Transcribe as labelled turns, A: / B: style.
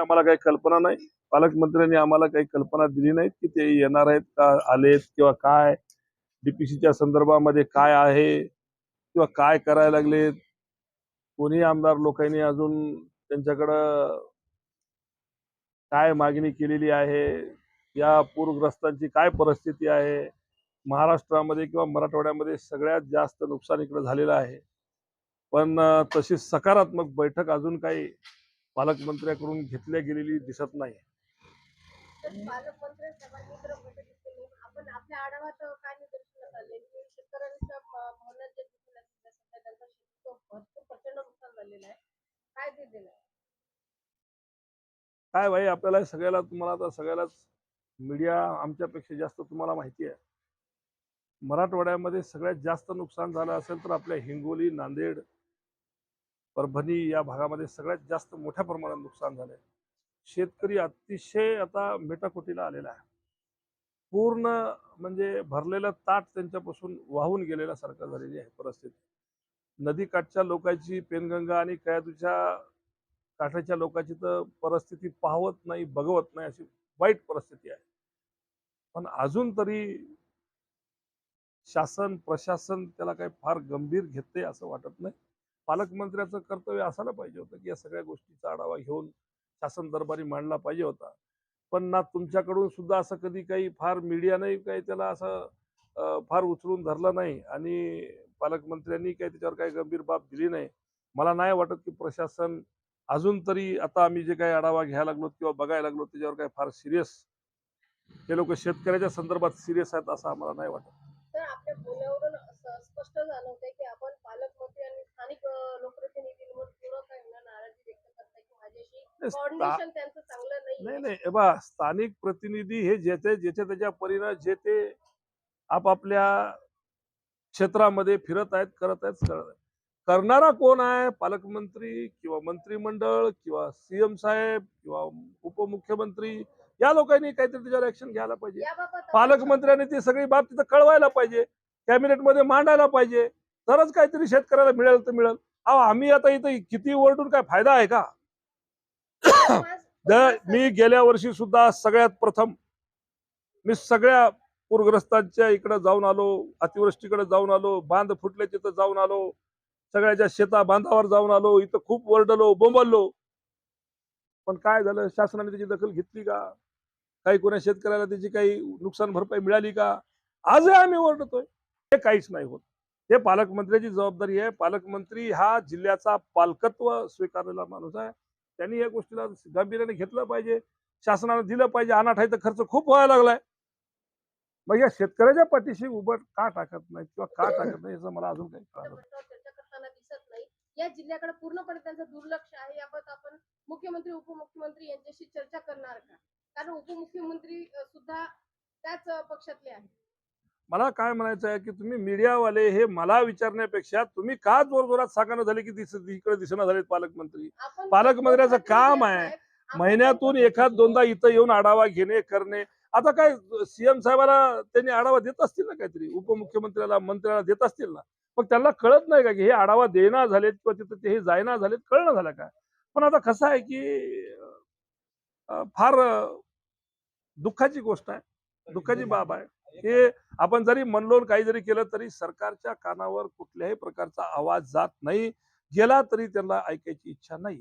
A: आम्हाला काही कल्पना नाही. पालकमंत्र्यांनी आम्हाला काही कल्पना दिली नाहीत की ते येणार आहेत का आलेत किंवा काय? डीपीसीच्या संदर्भामध्ये काय आहे? किंवा काय करायला लागलेत? कोणी आमदार लोकांनी अजून त्यांच्याकडं काय मागणी केलेली आहे? या पूरग्रस्तांची काय परिस्थिती आहे? महाराष्ट्रामध्ये किंवा मराठवाड्यामध्ये सगळ्यात जास्त नुकसान इकडे झालेलं आहे. पण तशी सकारात्मक बैठक अजून काही पालकमंत्र्याकडून घेतल्या गेलेली दिसत नाही.
B: तर पालकमंत्री साहेबांनी तर बैठकीत केली. आपण आपल्या आढाव्यात काय निदर्शनास आले की शेतकऱ्यांच्या म- भावना जे दिसून येतात त्या सध्या त्यांचं शेतीचं भरपूर प्रचंड नुकसान झालेलं आहे. काय ते दिलं
A: काय भाई आपल्याला सगळ्याला तुम्हाला आता सगळ्यालाच मीडिया आमच्यापेक्षा जास्त तुम्हाला माहिती आहे. मराठवाड्यामध्ये सगळ्यात जास्त नुकसान झालं असेल तर आपल्या हिंगोली नांदेड परभणी या भागामध्ये सगळ्यात जास्त मोठ्या प्रमाणात नुकसान झालंय. शेतकरी अतिशय आता मेटाकुटीला आलेला आहे. पूर्ण म्हणजे भरलेलं ताट त्यांच्यापासून वाहून गेलेल्यासारखं झालेली आहे परिस्थिती. नदीकाठच्या लोकांची पेनगंगा आणि कयादूच्या काठाच्या लोकांची तर परिस्थिती पाहवत नाही बघवत नाही अशी वाईट परिस्थिती आहे. पण अजून तरी शासन प्रशासन त्याला काही फार गंभीर घेते असं वाटत नाही. पालकमंत्र्याचं कर्तव्य असायला पाहिजे होतं की या सगळ्या गोष्टीचा आढावा घेऊन शासन दरबारी मांडला पाहिजे होता. पण ना तुमच्याकडून सुद्धा असं कधी काही फार मीडियाने काही त्याला असं फार उचलून धरलं नाही आणि पालकमंत्र्यांनी काही त्याच्यावर काही गंभीर बाब दिली नाही. मला नाही वाटत की प्रशासन अजून तरी आता आम्ही जे काही आढावा घ्यायला लागलो किंवा बघायला लागलो त्याच्यावर काही फार सिरियस हे लोक शेतकऱ्याच्या संदर्भात सिरियस आहेत असं आम्हाला नाही वाटत.
B: तर आपल्या बोलण्यावरून स्पष्ट जाणवते की आपण पालकमंत्री आणि स्थानिक अं, लोकप्रतिनिधींवर पूर्ण काही ना नाराजी व्यक्त करताय की माझ्याशी
A: sta-
B: कॉर्डिनेशन त्यांचं चांगलं
A: नाही
B: नाही
A: नाही बा स्थानिक प्रतिनिधी हे ज्याचे ज्याच्या त्याच्या परीनं जे ते आपापल्या क्षेत्रामध्ये फिरत आहेत करत आहेत करत आहेत करणारा कोण आहे? पालकमंत्री किंवा मंत्रिमंडळ किंवा सीएम साहेब किंवा उपमुख्यमंत्री या लोकांनी काहीतरी त्याच्यावर ऍक्शन घ्यायला पाहिजे. पालकमंत्र्यांनी ती सगळी बाब तिथं कळवायला पाहिजे. कॅबिनेटमध्ये मांडायला पाहिजे. तरच काहीतरी शेतकऱ्याला मिळेल तर मिळेल. अहो आम्ही आता इथं किती ओरडून काय फायदा आहे का? मी गेल्या वर्षी सुद्धा सगळ्यात प्रथम मी सगळ्या पूरग्रस्तांच्या इकडे जाऊन आलो अतिवृष्टीकडे जाऊन आलो बांध फुटले तिथं जाऊन आलो सगळ्याच्या शेता बांधावर जाऊन आलो इथं खूप वरडलो बोंबललो. पण काय झालं? शासनाने त्याची दखल घेतली का? काही कोणा शेतकऱ्याला त्याची काही नुकसान भरपाई मिळाली का? आजही आम्ही ओरडतोय हे काहीच नाही होत. हे पालकमंत्र्याची जबाबदारी आहे. पालकमंत्री हा जिल्ह्याचा पालकत्व स्वीकारलेला माणूस आहे. त्यांनी या गोष्टीला गांभीर्याने घेतलं पाहिजे शासनाने दिलं पाहिजे अनाठाईचा खर्च खूप व्हायला लागलाय. मग या शेतकऱ्याच्या पाठीशी उभं का टाकत नाही किंवा का टाकत नाही याचं मला अजून काही कळलं नाही.
B: प्रश्नावर चर्चा करताना दिसत नाही. या जिल्ह्याकडे पूर्णपणे त्यांचं दुर्लक्ष आहे याबाबत आपण मुख्यमंत्री उपमुख्यमंत्री यांच्याशी चर्चा करणार का? कारण उपमुख्यमंत्री सुद्धा त्याच पक्षातले आहेत.
A: मला काय म्हणायचं आहे की तुम्ही मीडियावाले हे मला विचारण्यापेक्षा तुम्ही का जोर जोरात साकानं झाले की दिस इकडे दिसणं झालेत पालकमंत्री? पालकमंत्र्याचं काम आहे. महिन्यातून एखाद दोनदा इथं येऊन आढावा घेणे करणे. आता काय सीएम साहेबाला त्यांनी आढावा देत असतील ना काहीतरी? उपमुख्यमंत्र्याला मंत्र्याला देत असतील ना? मग त्यांना कळत नाही का की हे आढावा देना झालेत किंवा तिथं ते हे जायना झालेत? कळणं झालं का? पण आता कसं आहे की फार दुःखाची गोष्ट आहे. दुःखाची बाब आहे. हे आपण जरी मनलोन काही जरी केलं तरी सरकारच्या कानावर कुठल्याही प्रकारचा आवाज जात नाही. गेला तरी त्यांना ऐकायची इच्छा नाही